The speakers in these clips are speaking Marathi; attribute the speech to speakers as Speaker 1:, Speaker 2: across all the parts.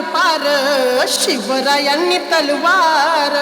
Speaker 1: पार शिवरायांनी तलवार.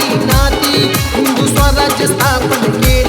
Speaker 1: नाती हिंदू स्वराज्य स्थापन केले.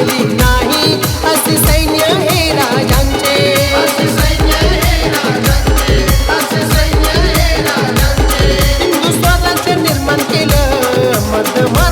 Speaker 1: बसली नाही. असे सैन्य हे राजांचे. हिंदू निर्माण केलं. मधमा